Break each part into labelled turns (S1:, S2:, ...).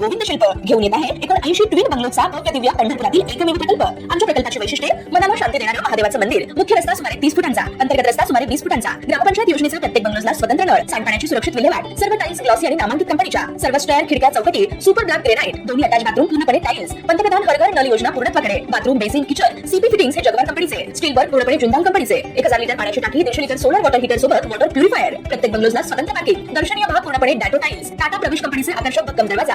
S1: गोविंद शिल्प घेऊन येत आहेत. एकोणऐंशी ट्विन बंगलोचा भव्य दिव्य पंढरपुरातील एकमेव प्रकल्प. आमच्या प्रकल्पाची वैशिष्ट्ये मनाला शांती देणारं महादेवाचं मंदिर. मुख्य रस्ता सुमारे तीस फुटांचा अंतर्गत रस्ता सुमारे वीस फुटांचा. ग्रामपंचायत योजनेचा प्रत्येक बंगलोजला स्वतंत्र नळ सांडपाण्याची सुरक्षित विल्हेवाट सर्व टाईल्स ग्लॉसी आणि नामांकित कंपनीच्या सर्व स्टॅर खिडक्या चौकटी सुपर ब्लॅक ग्रेनाइट दोन्ही अटॅच बाथरूम पूर्णपणे टाईल्स पंतप्रधान हरघर नल योजना पूर्णत्वाकडे bathroom basin kitchen CP fittings हे जगवार कंपनीचे स्टील वर्क पूर्णपणे जिंदाल कंपनीचे एक हजार लिटर पाण्याची टाकी दीडशे लिटर सोलर वॉटर हीटर सोबत वॉटर प्युरिफायर प्रत्येक बंगलोजला स्वतंत्र पार्किंग दर्शनीय भाग पूर्णपणे डॅटो टाईल्स टाटा प्रवेश कंपनीचे आकर्षक भक्कम दरवाजा.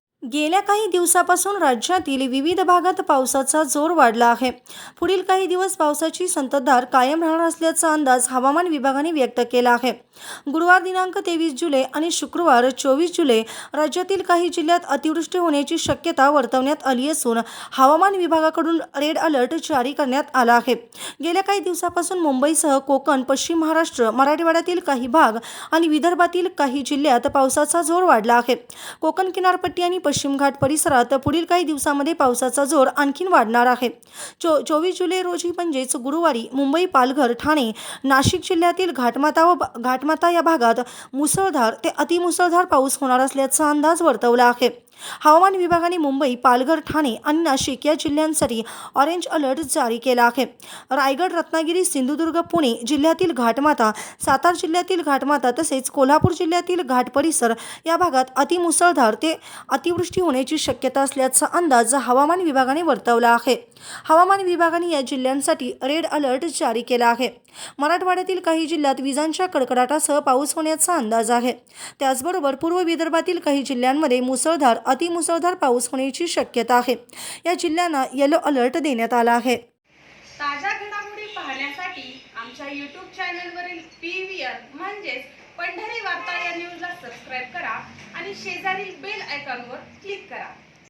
S2: गेल्या काही दिवसापासून राज्यातील विविध भागात पावसाचा जोर वाढला आहे. पुढील काही दिवस पावसाची संततधार कायम राहणार असल्याचा अंदाज हवामान विभागाने व्यक्त केला आहे. गुरुवार दिनांक तेवीस जुलै आणि शुक्रवार चोवीस जुलै राज्यातील काही जिल्ह्यात अतिवृष्टी होण्याची शक्यता वर्तवण्यात आली असून हवामान विभागाकडून रेड अलर्ट जारी करण्यात आला आहे. गेल्या काही दिवसापासून मुंबईसह कोकण पश्चिम महाराष्ट्र मराठवाड्यातील काही भाग आणि विदर्भातील काही जिल्ह्यात पावसाचा जोर वाढला आहे. कोकण किनारपट्टी आणि पश्चिम पश्चिम घाट परिसरात पुढील काही दिवसामध्ये पावसाचा जोर आणखीन वाढणार आहे. चो चोवीस जुलै रोजी म्हणजेच गुरुवारी मुंबई पालघर ठाणे नाशिक जिल्ह्यातील घाटमाता व घाटमाता या भागात मुसळधार ते अतिमुसळधार पाऊस होणार असल्याचा अंदाज वर्तवला आहे. हवामान विभागाने मुंबई पालघर ठाणे आणि नाशिक या जिल्ह्यांसाठी ऑरेंज अलर्ट जारी केला आहे. रायगड रत्नागिरी सिंधुदुर्ग पुणे जिल्ह्यातील घाटमाता सातारा जिल्ह्यातील घाटमाता तसेच कोल्हापूर जिल्ह्यातील घाट परिसर या भागात अतिमुसळधार ते अतिवृष्टी होण्याची शक्यता असल्याचा अंदाज हवामान विभागाने वर्तवला आहे. हवामान विभागाने या जिल्ह्यांसाठी रेड अलर्ट जारी केला आहे. मराठवाड्यातील काही जिल्ह्यात विजांच्या कडकडाटासह पाऊस होण्याचा अंदाज आहे. त्याचबरोबर पूर्व विदर्भातील काही जिल्ह्यांमध्ये मुसळधार अतिमुसळधार पाऊस होण्याची शक्यता आहे. या जिल्ह्यांना येलो अलर्ट देण्यात आला आहे.
S3: ताज्या घडामोडी पाहण्यासाठी आमच्या यूट्यूब चॅनलवरील पी व्ही आर म्हणजेच पंढरी वार्ता या न्यूजला सबस्क्राईब करा आणि शेजारील बेल आयकॉनवर क्लिक करा.